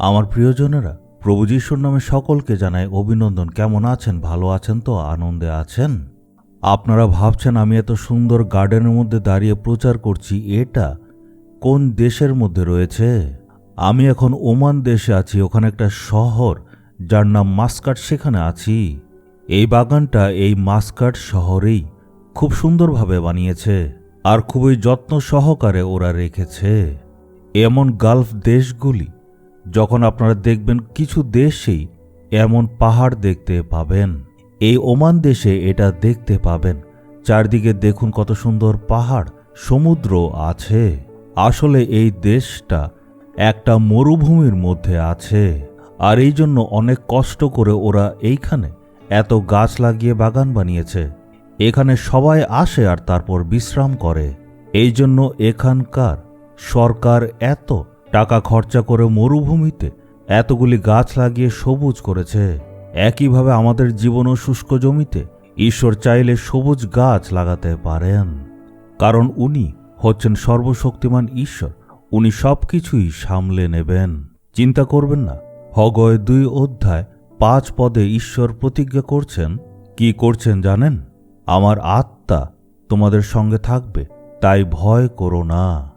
আমার প্রিয়জনেরা, প্রভু যিশুর নামে সকলকে জানাই অভিনন্দন। কেমন আছেন? ভালো আছেন তো? আনন্দে আছেন? আপনারা ভাবছেন আমি এত সুন্দর গার্ডেনের মধ্যে দাঁড়িয়ে প্রচার করছি, এটা কোন দেশের মধ্যে রয়েছে? আমি এখন ওমান দেশে আছি, ওখানে একটা শহর, যার নাম মাস্কাট সেখানে আছি। এই বাগানটা এই মাস্কাট শহরেই খুব সুন্দরভাবে বানিয়েছে আর খুবই যত্ন সহকারে ওরা রেখেছে। এমন গালফ দেশগুলি যখন আপনারা দেখবেন কিছু দেশেই এমন পাহাড় দেখতে পাবেন। এই ওমান দেশে এটা দেখতে পাবেন। চারদিকে দেখুন কত সুন্দর পাহাড়, সমুদ্র আছে। আসলে এই দেশটা একটা মরুভূমির মধ্যে আছে। আর এই জন্য অনেক কষ্ট করে ওরা এইখানে এত গাছ লাগিয়ে বাগান বানিয়েছে। এখানে সবাই আসে আর তারপর বিশ্রাম করে। এই জন্য এখানকার সরকার এত টাকা খরচা করে মরুভূমিতে এতগুলি গাছ লাগিয়ে সবুজ করেছে। একইভাবে আমাদের জীবন ও শুষ্ক জমিতে ঈশ্বর চাইলে সবুজ গাছ লাগাতে পারেন। কারণ উনি হচ্ছেন সর্বশক্তিমান ঈশ্বর। উনি সব কিছুই সামলে নেবেন। চিন্তা করবেন না। হগয় দুই অধ্যায় পাঁচ পদে ঈশ্বর প্রতিজ্ঞা করছেন। কি করছেন জানেন? আমার আত্মা তোমাদের সঙ্গে থাকবে, তাই ভয় করো না।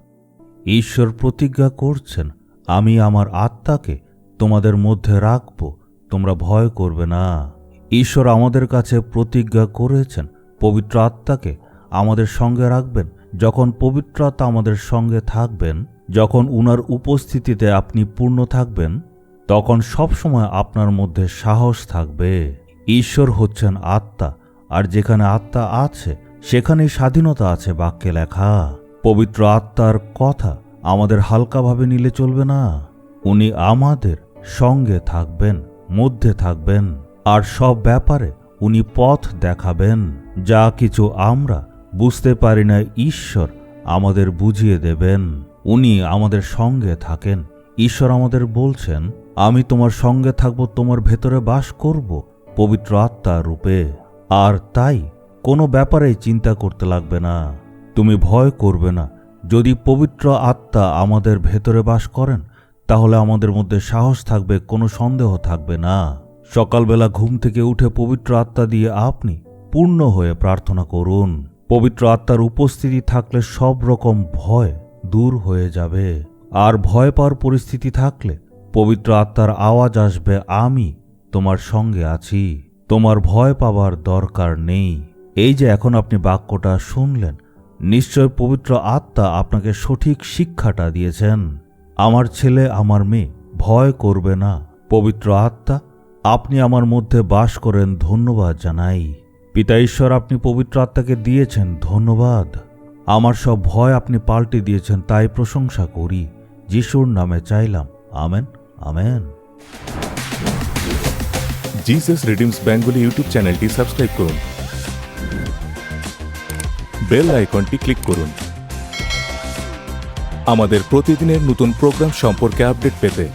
ঈশ্বর প্রতিজ্ঞা করছেন, আমি আমার আত্মাকে তোমাদের মধ্যে রাখব, তোমরা ভয় করবে না। ঈশ্বর আমাদের কাছে প্রতিজ্ঞা করেছেন, পবিত্র আত্মাকে আমাদের সঙ্গে রাখবেন। যখন পবিত্র আত্মা আমাদের সঙ্গে থাকবেন, যখন উনার উপস্থিতিতে আপনি পূর্ণ থাকবেন, তখন সবসময় আপনার মধ্যে সাহস থাকবে। ঈশ্বর হচ্ছেন আত্মা, আর যেখানে আত্মা আছে, সেখানেই স্বাধীনতা আছে বাক্যে লেখা। পবিত্র আত্মার কথা আমাদের হালকাভাবে নিলে চলবে না। উনি আমাদের সঙ্গে থাকবেন, মধ্যে থাকবেন, আর সব ব্যাপারে উনি পথ দেখাবেন। যা কিছু আমরা বুঝতে পারি না, ঈশ্বর আমাদের বুঝিয়ে দেবেন। উনি আমাদের সঙ্গে থাকেন। ঈশ্বর আমাদের বলছেন, আমি তোমার সঙ্গে থাকব, তোমার ভেতরে বাস করব পবিত্র আত্মা রূপে। আর তাই কোনো ব্যাপারেই চিন্তা করতে লাগবে না। তুমি ভয় করবে না। যদি পবিত্র আত্মা আমাদের ভেতরে বাস করেন, তাহলে আমাদের মধ্যে সাহস থাকবে, কোনো সন্দেহ থাকবে না। সকালবেলা ঘুম থেকে উঠে পবিত্র আত্মা দিয়ে আপনি পূর্ণ হয়ে প্রার্থনা করুন। পবিত্র আত্মার উপস্থিতি থাকলে সব রকম ভয় দূর হয়ে যাবে। আর ভয় পাওয়ার পরিস্থিতি থাকলে পবিত্র আত্মার আওয়াজ আসবে, আমি তোমার সঙ্গে আছি। তোমার ভয় পাবার দরকার নেই। এই যে এখন আপনি বাক্যটা শুনলেন নিশ্চয় পবিত্র আত্মা আপনাকে সঠিক শিক্ষাটা দিয়েছেন। আমার ছেলে, আমার মেয়ে, ভয় করবে না। পবিত্র আত্মা, আপনি আমার মধ্যে বাস করেন ধন্যবাদ জানাই। পিতা ঈশ্বর, আপনি পবিত্র আত্মাকে দিয়েছেন ধন্যবাদ। আমার সব ভয় আপনি পাল্টে দিয়েছেন, তাই প্রশংসা করি। যিশুর নামে চাইলাম। Amen amen. Jesus redeems Bengali YouTube চ্যানেলটি সাবস্ক্রাইব করুন। বেল আইকনটি ক্লিক করুন। আমাদের প্রতিদিনের নতুন প্রোগ্রাম সম্পর্কে আপডেট পেতে